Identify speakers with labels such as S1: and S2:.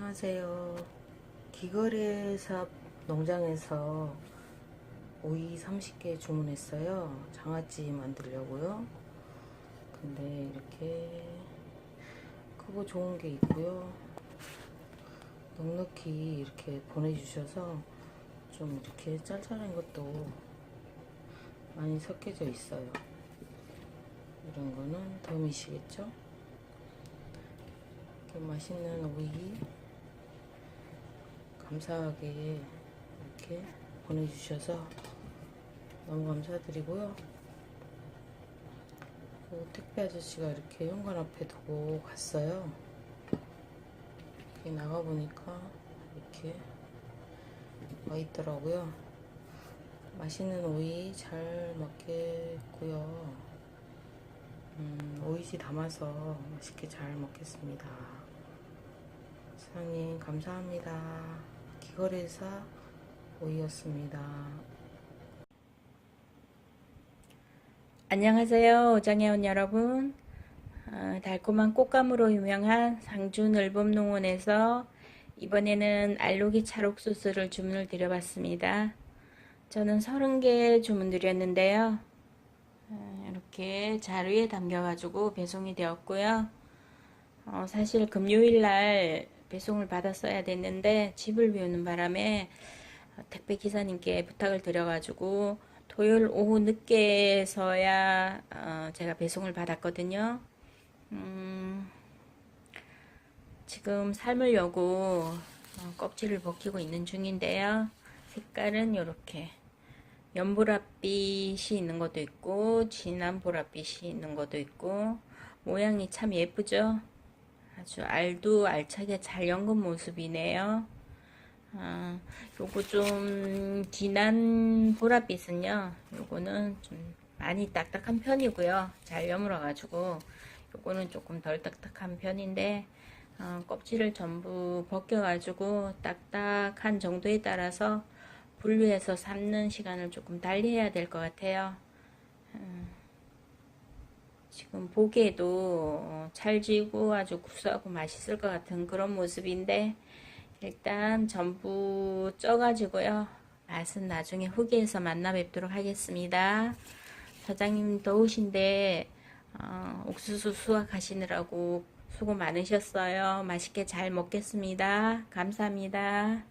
S1: 안녕하세요. 기거래삽 농장에서 오이 30개 주문했어요. 장아찌 만들려고요. 근데 이렇게 크고 좋은 게 있고요. 넉넉히 이렇게 보내주셔서 좀 이렇게 짤짤한 것도 많이 섞여져 있어요. 이런 거는 덤이시겠죠? 맛있는 오이 감사하게 이렇게 보내주셔서 너무 감사드리고요. 그 택배 아저씨가 이렇게 현관 앞에 두고 갔어요. 이렇게 나가보니까 이렇게 와 있더라고요. 맛있는 오이 잘 먹겠고요. 음, 오이지 담아서 맛있게 잘 먹겠습니다. 사장님 감사합니다. 기거래사 오이였습니다.
S2: 안녕하세요. 오장애원 여러분. 어, 달콤한 꽃감으로 유명한 상주 늘봄농원에서 이번에는 알로기 찰옥수수를 주문을 드려봤습니다. 저는 30개 주문 드렸는데요. 어, 이렇게 자루에 담겨가지고 배송이 되었고요. 어, 사실 금요일 날 배송을 받았어야 됐는데 집을 비우는 바람에 택배 기사님께 부탁을 드려가지고 토요일 오후 늦게서야 어, 제가 배송을 받았거든요. 음, 지금 삶으려고 어, 껍질을 벗기고 있는 중인데요. 색깔은 이렇게 연보랏빛이 있는 것도 있고 진한 보랏빛이 있는 것도 있고 모양이 참 예쁘죠? 아주 알도 알차게 잘 연근 모습이네요. 아, 요거 좀 진한 보랏빛은요. 요거는 좀 많이 딱딱한 편이고요. 잘 여물어 가지고 요거는 조금 덜 딱딱한 편인데 어, 껍질을 전부 벗겨 가지고 딱딱한 정도에 따라서 분류해서 삶는 시간을 조금 달리 해야 될 것 같아요. 음, 지금 보기에도 어, 찰지고 아주 구수하고 맛있을 것 같은 그런 모습인데 일단 전부 쪄가지고요. 맛은 나중에 후기에서 만나 뵙도록 하겠습니다. 사장님 더우신데 어, 옥수수 수확하시느라고 수고 많으셨어요. 맛있게 잘 먹겠습니다. 감사합니다.